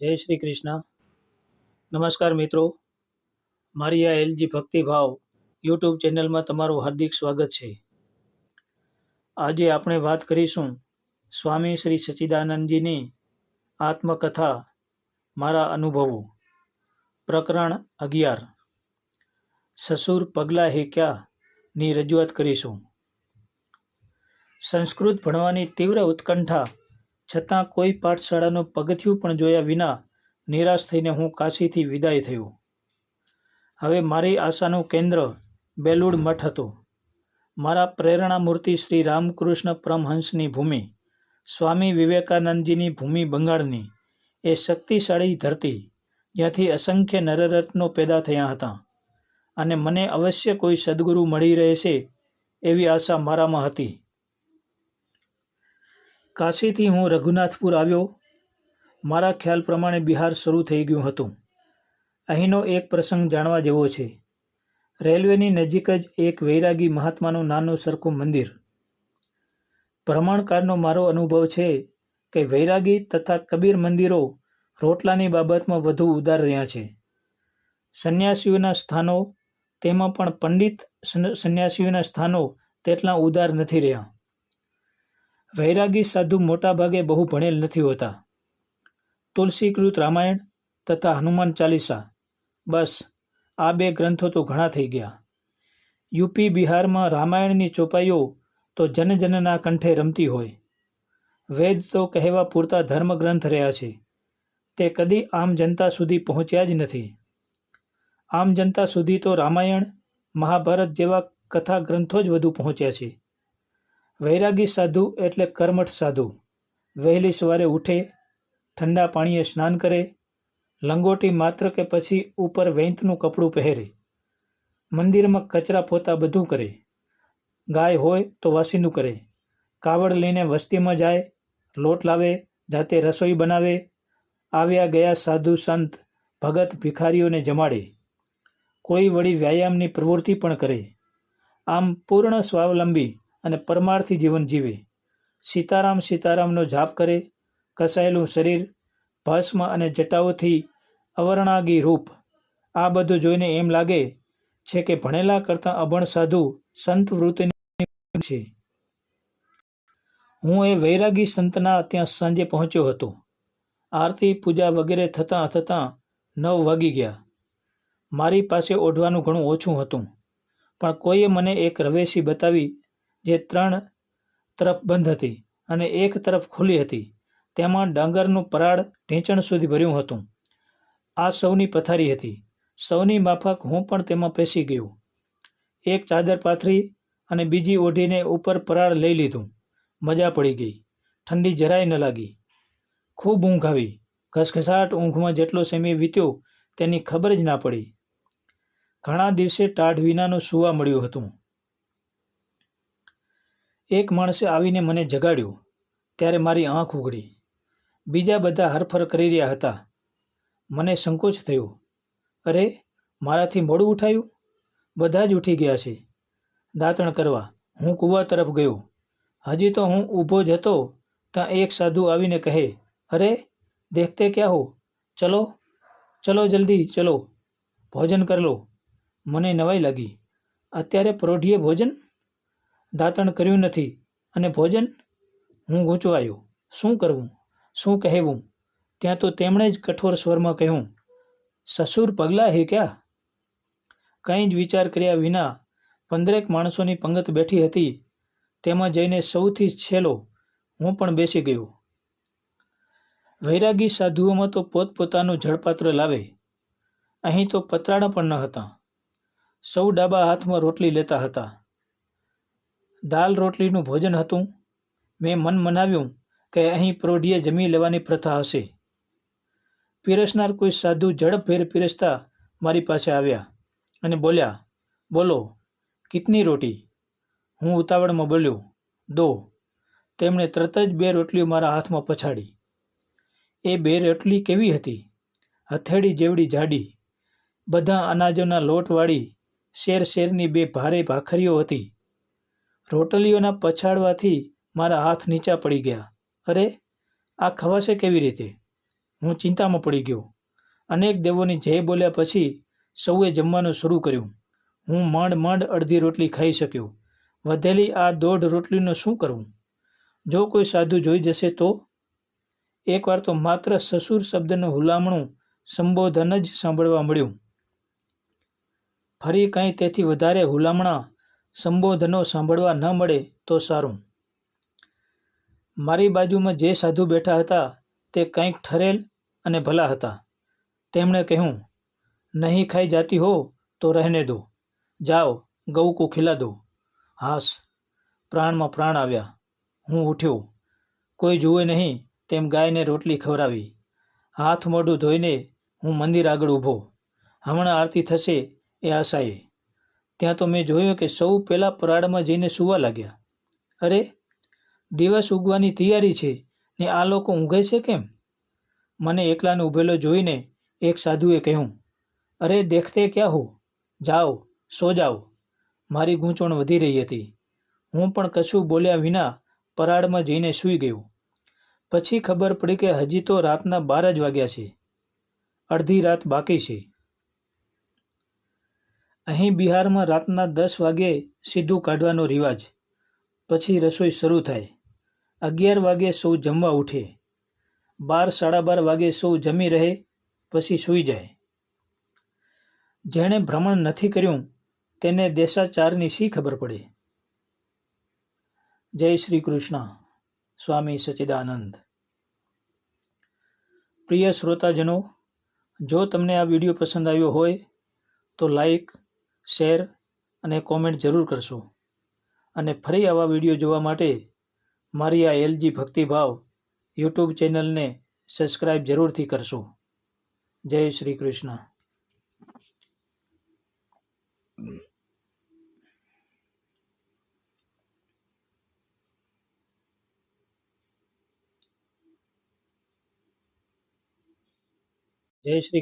જય શ્રી કૃષ્ણ. નમસ્કાર મિત્રો. મારી આ એલજી ભક્તિભાવ યુટ્યુબ ચેનલમાં તમારું હાર્દિક સ્વાગત છે. આજે આપણે વાત કરીશું સ્વામી શ્રી સચ્ચિદાનંદજીની આત્મકથા મારા અનુભવો. પ્રકરણ અગિયાર. સસુર પગલાં હે ક્યાં રજૂઆત કરીશું. સંસ્કૃત ભણવાની તીવ્ર ઉત્કંઠા છતાં કોઈ પાઠશાળાનું પગથિયું પણ જોયા વિના નિરાશ થઈને હું કાશીથી વિદાય થયો. હવે મારી આશાનું કેન્દ્ર બેલુડ મઠ હતું. મારા પ્રેરણા મૂર્તિ શ્રી રામકૃષ્ણ પરમહંસની ભૂમિ, સ્વામી વિવેકાનંદજીની ભૂમિ બંગાળની એ શક્તિશાળી ધરતી જ્યાંથી અસંખ્ય નરરત્નો પેદા થયા હતા અને મને અવશ્ય કોઈ સદગુરુ મળી રહેશે એવી આશા મારામાં હતી. કાશીથી હું રઘુનાથપુર આવ્યો. મારા ખ્યાલ પ્રમાણે બિહાર શરૂ થઈ ગયું હતું. અહીંનો એક પ્રસંગ જાણવા જેવો છે. રેલવેની નજીક જ એક વૈરાગી મહાત્માનું નાનું સરખું મંદિર. ભ્રમણકારનો મારો અનુભવ છે કે વૈરાગી તથા કબીર મંદિરો રોટલાની બાબતમાં વધુ ઉદાર રહ્યા છે. સંન્યાસીઓના સ્થાનો તેમાં પણ પંડિત સંન્યાસીઓના સ્થાનો તેટલા ઉદાર નથી રહ્યા. વૈરાગી સાધુ મોટાભાગે બહુ ભણેલ નથી હોતા. તુલસીકૃત રામાયણ તથા હનુમાન ચાલીસા, બસ, આ બે ગ્રંથો તો ઘણા થઈ ગયા. યુપી બિહારમાં રામાયણની ચોપાઈઓ તો જનજનના કંઠે રમતી હોય. વેદ તો કહેવા પૂરતા ધર્મગ્રંથ રહ્યા છે. તે કદી આમ જનતા સુધી પહોંચ્યા જ નથી. આમ જનતા સુધી તો રામાયણ, મહાભારત જેવા કથા ગ્રંથો જ વધુ પહોંચ્યા છે. વૈરાગી સાધુ એટલે કર્મઠ સાધુ. વહેલી સવારે ઉઠે, ઠંડા પાણીએ સ્નાન કરે, લંગોટી માત્ર કે પછી ઉપર વૈંતનું કપડું પહેરે. મંદિરમાં કચરા પોતા બધું કરે. ગાય હોય તો વાસીનું કરે. કાવડ લઈને વસ્તીમાં જાય, લોટ લાવે, જાતે રસોઈ બનાવે. આવ્યા ગયા સાધુ સંત ભગત ભિખારીઓને જમાડે. કોઈ વળી વ્યાયામની પ્રવૃત્તિ પણ કરે. આમ પૂર્ણ સ્વાવલંબી અને પરમાર્થી જીવન જીવે. સીતારામ સીતારામનો જાપ કરે, કસાયેલું શરીર, ભસ્મ અને જટાઓથી અવર્ણાગી રૂપ. આ બધું જોઈને એમ લાગે છે કે ભણેલા કરતાં અભણ સાધુ સંત વૃત્તિની છે. હું એ વૈરાગી સંતના ત્યાં સાંજે પહોંચ્યો હતો. આરતી, પૂજા વગેરે થતાં થતાં નવ વાગી ગયા. મારી પાસે ઓઢવાનું ઘણું ઓછું હતું, પણ કોઈએ મને એક રવેશી બતાવી જે ત્રણ તરફ બંધ હતી અને એક તરફ ખુલ્લી હતી, તેમાં ડાંગરનું પરાળ ઢીંચણ સુધી ભર્યું હતું. આ સૌની પથારી હતી. સૌની માફક હું પણ તેમાં પેસી ગયો. એક ચાદર પાથરી અને બીજી ઓઢીને ઉપર પરાળ લઈ લીધું. મજા પડી ગઈ. ઠંડી જરાય ન લાગી. ખૂબ ઊંઘ આવી. ઘસઘસાટ ઊંઘમાં જેટલો સમય વીત્યો તેની ખબર જ ના પડી. ઘણા દિવસે ટાઢ વિનાનું સુવા મળ્યું હતું. એક માણસે આવીને મને જગાડ્યું, ત્યારે મારી આંખ ઉઘડી બીજા બધા હરફર કરી રહ્યા હતા. મને સંકોચ થયો. અરે, મારાથી મોડું ઉઠાયું? બધા જ ઉઠી ગયા છે. દાંતણ કરવા. હું કૂવા તરફ ગયો. હજી તો હું ઊભો જ હતો, ત્યાં એક સાધુ આવીને કહે, અરે, દેખતે ક્યાં હો? ચલો ચલો જલ્દી, ચલો. ભોજન કર લો. મને નવાઈ લાગી. અત્યારે પરોઢીએ ભોજન? દાંતણ કર્યું નથી અને ભોજન હું ગૂંચવાયો. શું કરવું? શું કહેવું? ત્યાં તો તેમણે જ કઠોર સ્વરમાં કહ્યું, સસુર પગલાં હે ક્યાં? કંઈ જ વિચાર કર્યા વિના પંદરેક માણસોની પંગત બેઠી હતી. તેમાં જઈને સૌથી છેલ્લો હું પણ બેસી ગયો. વૈરાગી સાધુઓમાં તો પોતપોતાનું જળપાત્ર લાવે. અહીં તો પતરાણા પણ ન હતા. સૌ ડાબા હાથમાં રોટલી લેતા હતા. દાલ રોટલીનું ભોજન હતું. મેં મન મનાવ્યું કે અહીં પ્રોઢીએ જમી લેવાની પ્રથા હશે. પીરસનાર કોઈ સાધુ ઝડપભેર પીરસતા મારી પાસે આવ્યા અને બોલ્યા, બોલો, કિતની રોટી? હું ઉતાવળમાં બોલ્યો, દો. તેમણે તરત જ બે રોટલીઓ મારા હાથમાં પછાડી. એ બે રોટલી કેવી હતી? હથેળી જેવડી જાડી, બધા અનાજોના લોટવાળી શેર શેરની બે ભારે ભાખરીઓ હતી. રોટલીઓના પછાડવાથી મારા હાથ નીચા પડી ગયા. અરે, આ ખવાશે કેવી રીતે? હું ચિંતામાં પડી ગયો. અનેક દેવોની જય બોલ્યા પછી સૌએ જમવાનું શરૂ કર્યું. હું માંડ માંડ અડધી રોટલી ખાઈ શક્યો. વધેલી આ દોઢ રોટલીનું શું કરવું જો કોઈ સાધુ જોઈ જશે તો? એકવાર તો માત્ર સસુર શબ્દનું હુલામણું સંબોધન જ સાંભળવા મળ્યું. ફરી કંઈ તેથી વધારે હુલામણા સંબોધનો સાંભળવા ન મળે તો સારું. મારી બાજુમાં જે સાધુ બેઠા હતા તે કંઈક ઠરેલ અને ભલા હતા. તેમણે કહ્યું, નહીં ખાઈ જાતી હો તો રહેને દો. જાઓ, ગૌ કો ખિલા દો. હાસ, પ્રાણમાં પ્રાણ આવ્યા. હું ઉઠ્યો. કોઈ જુએ નહીં તેમ ગાયને રોટલી ખવડાવી. હાથ મોઢું ધોઈને હું મંદિર આગળ ઊભો. હમણાં આરતી થશે એ આશાએ. ત્યાં તો મેં જોયું કે સૌ પહેલાં પરાળમાં જઈને સૂવા લાગ્યા. અરે, દિવસ ઉગવાની તૈયારી છે ને આ લોકો ઊંઘે છે કેમ? મને એકલાને ઊભેલો જોઈને એક સાધુએ કહ્યું, અરે, દેખતે ક્યાં હો? જાઓ, સો જાઓ. મારી ગૂંચવણ વધી રહી હતી. હું પણ કશું બોલ્યા વિના પરાળમાં જઈને સૂઈ ગયો. પછી ખબર પડી કે હજી તો રાતના બાર જ વાગ્યા છે. અડધી રાત બાકી છે. અહીં બિહારમાં રાતના દસ વાગે સીધું કાઢવાનો રિવાજ. પછી રસોઈ શરૂ થાય. અગિયાર વાગે સૌ જમવા ઉઠે. બાર, સાડા બાર વાગે સૌ જમી રહે, પછી સૂઈ જાય. જેણે ભ્રમણ નથી કર્યું, તેને દેશાચારની શી ખબર પડે? જય શ્રી કૃષ્ણ, સ્વામી સચિદાનંદ. પ્રિય શ્રોતાજનો, જો તમને આ વીડિયો પસંદ આવ્યો હોય, તો લાઈક શેર અને કોમેન્ટ જરૂર કરશો. અને ફરી આવા વીડિયો જોવા માટે મારી આ એલજી ભક્તિભાવ યુટ્યુબ ચેનલને સબસ્ક્રાઈબ જરૂરથી કરશો. જય શ્રી કૃષ્ણ. જય શ્રી